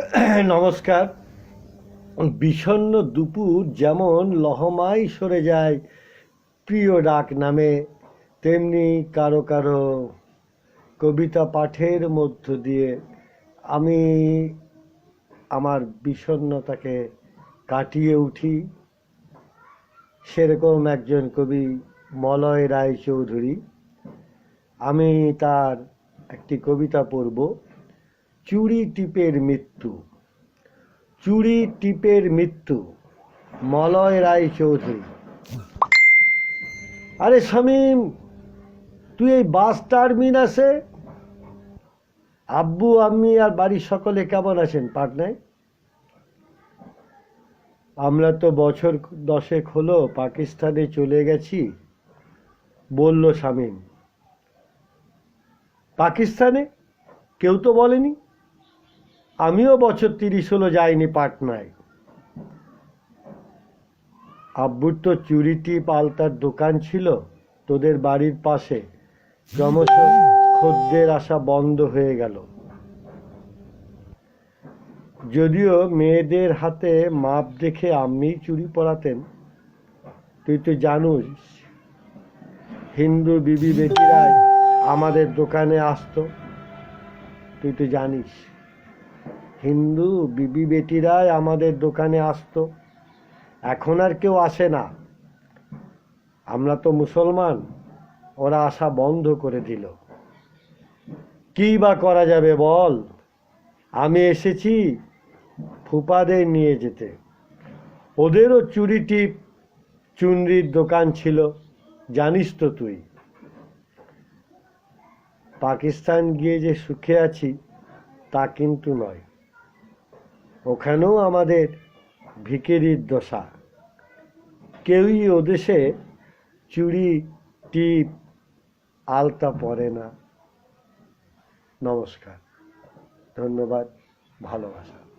নমস্কার। বিষণ্ণ দুপুর যেমন লহমাই সরে যায়, প্রিয় ডাক নামে, তেমনি কারও কারও কবিতা পাঠের মধ্য দিয়ে আমি আমার বিষণ্ণতাকে কাটিয়ে উঠি। সেরকম একজন কবি মলয় রায় চৌধুরী আমি তার একটি কবিতা পড়ব। চুড়ি টিপের মৃত্যু। চুরি টিপের মৃত্যু। মলয় রায় চৌধুরী। আরে শামীম, তুই এই বাস টার্মিনাসে? আব্বু আমি আর বাড়ির সকলে কেমন আছেন, পাটনায়? আমরা তো বছর দশেক হলো পাকিস্তানে চলে গেছি, বলল শামীম। পাকিস্তানে? কেউ তো বলেনি? আমিও বছর তিরিশ হলো যাইনি পাটনায়। আব্বুর তো চুরিটি পাল্টার দোকান ছিল তোদের বাড়ির পাশে। ক্রমশ খদ্দের আসা বন্ধ হয়ে গেল। যদিও মেয়েদের হাতে মাপ দেখে আম্মি চুরি পরাতেন, তুই তো জানুস, হিন্দু বিবি বেটিরাই আমাদের দোকানে আসতো, তুই তো জানিস। হিন্দু বিবি বেটিরাই আমাদের দোকানে আসতো। এখন আর কেউ আসে না। আমরা তো মুসলমান, ওরা আসা বন্ধ করে দিল। কি বা করা যাবে বল? আমি এসেছি ফুপাদের নিয়ে যেতে। ওদেরও চুরি টিপ, চুনরির দোকান ছিল, জানিস তো তুই। পাকিস্তান গিয়ে যে সুখে আছি, তা কিন্তু নয়। ওখানেও আমাদের ভিকেরির দশা। কেউই ও দেশে চুড়ি টিপ, আলতা পরে না। নমস্কার। ধন্যবাদ। ভালোবাসা।